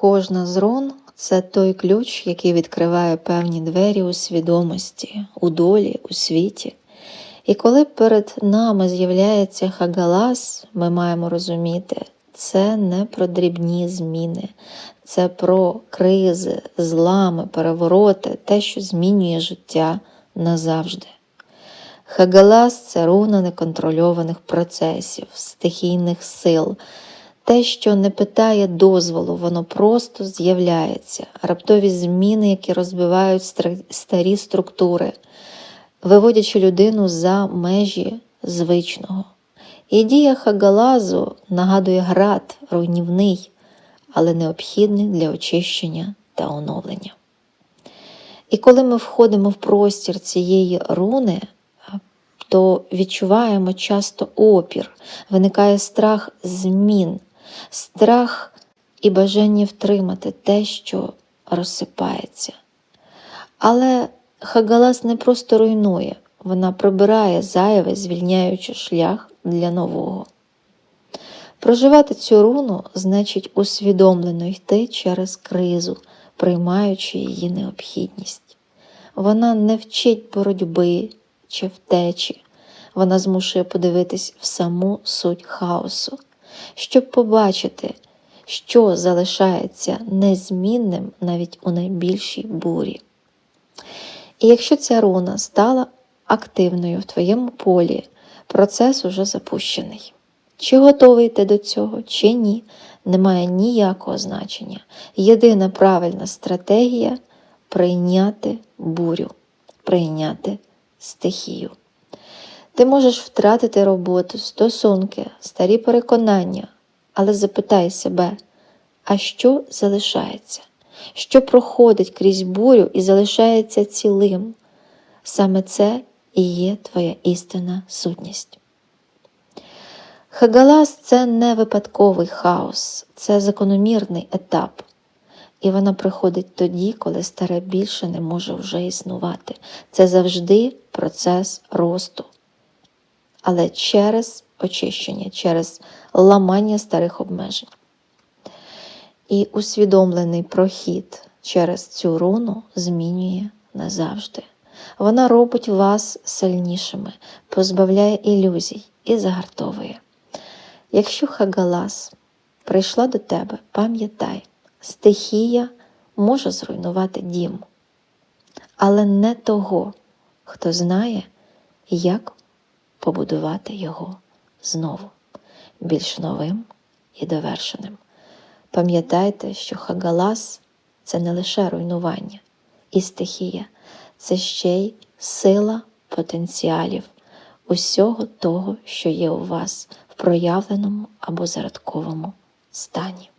Кожна з рун це той ключ, який відкриває певні двері у свідомості, у долі, у світі. І коли перед нами з'являється хагалас, ми маємо розуміти, це не про дрібні зміни, це про кризи, злами, перевороти, те, що змінює життя назавжди. Хагалас це руна неконтрольованих процесів, стихійних сил. Те, що не питає дозволу, воно просто з'являється, раптові зміни, які розбивають старі структури, виводячи людину за межі звичного. І дія хагалазу нагадує град, руйнівний, але необхідний для очищення та оновлення. І коли ми входимо в простір цієї руни, то відчуваємо часто опір, виникає страх змін, страх і бажання втримати те, що розсипається. Але Хагалас не просто руйнує, вона прибирає зайве, звільняючи шлях для нового. Проживати цю руну значить усвідомлено йти через кризу, приймаючи її необхідність. Вона не вчить боротьби чи втечі, вона змушує подивитись в саму суть хаосу, щоб побачити, що залишається незмінним навіть у найбільшій бурі. І якщо ця руна стала активною в твоєму полі, процес уже запущений. Чи готовий ти до цього, чи ні, не має ніякого значення. Єдина правильна стратегія прийняти бурю, прийняти стихію. Ти можеш втратити роботу, стосунки, старі переконання, але запитай себе, а що залишається? Що проходить крізь бурю і залишається цілим? Саме це і є твоя істинна сутність. Хагалас це не випадковий хаос, це закономірний етап. І вона приходить тоді, коли старе більше не може вже існувати. Це завжди процес росту. Але через очищення, через ламання старих обмежень. І усвідомлений прохід через цю руну змінює назавжди. Вона робить вас сильнішими, позбавляє ілюзій і загартовує. Якщо Хагалас прийшла до тебе, пам'ятай, стихія може зруйнувати дім, але не того, хто знає, як побудувати його знову, більш новим і довершеним. Пам'ятайте, що Хагалас це не лише руйнування і стихія, це ще й сила потенціалів усього того, що є у вас в проявленому або зародковому стані.